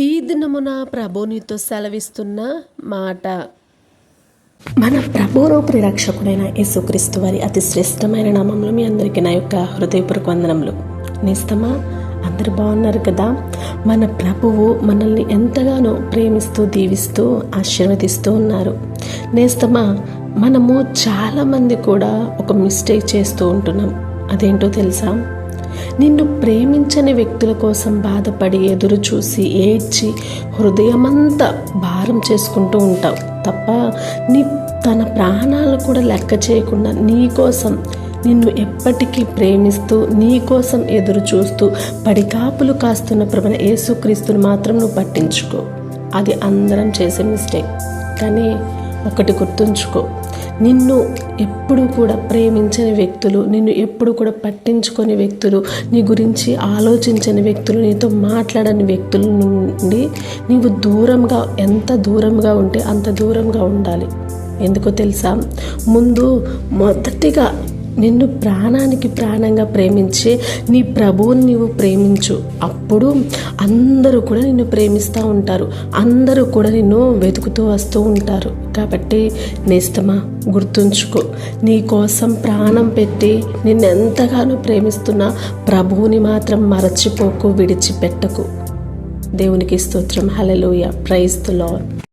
ఈ దినమున ప్రభునితో సెలవిస్తున్న మాట. మన ప్రభువును ప్రిరక్షకుడైన యేసుక్రీస్తు వారి అతి శ్రేష్టమైన నామంలో మీ అందరికీ నా యొక్క హృదయపూర్వక వందనములు. నేస్తమా? అందరు బాగున్నారు కదా? మన ప్రభువు మనల్ని ఎంతగానో ప్రేమిస్తూ దీవిస్తూ ఆశీర్వదిస్తూ ఉన్నారు. నేస్తమా? మనము చాలామంది కూడా ఒక మిస్టేక్ చేస్తూ ఉంటున్నాం. అదేంటో తెలుసా? నిన్ను ప్రేమించని వ్యక్తుల కోసం బాధపడి ఎదురు చూసి ఏడ్చి హృదయమంతా భారం చేసుకుంటూ ఉంటావు. తప్ప నీ తన ప్రాణాలు కూడా లెక్క చేయకుండా నీ కోసం నిన్ను ఎప్పటికీ ప్రేమిస్తూ నీ కోసం ఎదురు చూస్తూ పడికాపులు కాస్తున్న ప్రభుణ యేసుక్రీస్తుని మాత్రం నువ్వు పట్టించుకో. అది అందరం చేసే మిస్టేక్. కానీ ఒకటి గుర్తుంచుకో. నిన్ను ఎప్పుడు కూడా ప్రేమించని వ్యక్తులు నిన్ను ఎప్పుడు కూడా పట్టించుకొని వ్యక్తులు నీ గురించి ఆలోచించని వ్యక్తులు నీతో మాట్లాడని వ్యక్తుల నుండి నీవు దూరంగా ఎంత దూరంగా ఉంటే అంత దూరంగా ఉండాలి. ఎందుకో తెలుసా? ముందు మొదటిగా నిన్ను ప్రాణానికి ప్రాణంగా ప్రేమించే నీ ప్రభువుని నీవు ప్రేమించు. అప్పుడు అందరూ కూడా నిన్ను ప్రేమిస్తూ ఉంటారు. అందరూ కూడా నిన్ను వెతుకుతూ వస్తూ ఉంటారు. కాబట్టి నేస్తమా గుర్తుంచుకో. నీ కోసం ప్రాణం పెట్టి నిన్ను ఎంతగానో ప్రేమిస్తున్న ప్రభువుని మాత్రం మరచిపోకు విడిచిపెట్టకు. దేవునికి స్తోత్రం. హలలోయ ప్రైజ్ ద లాడ్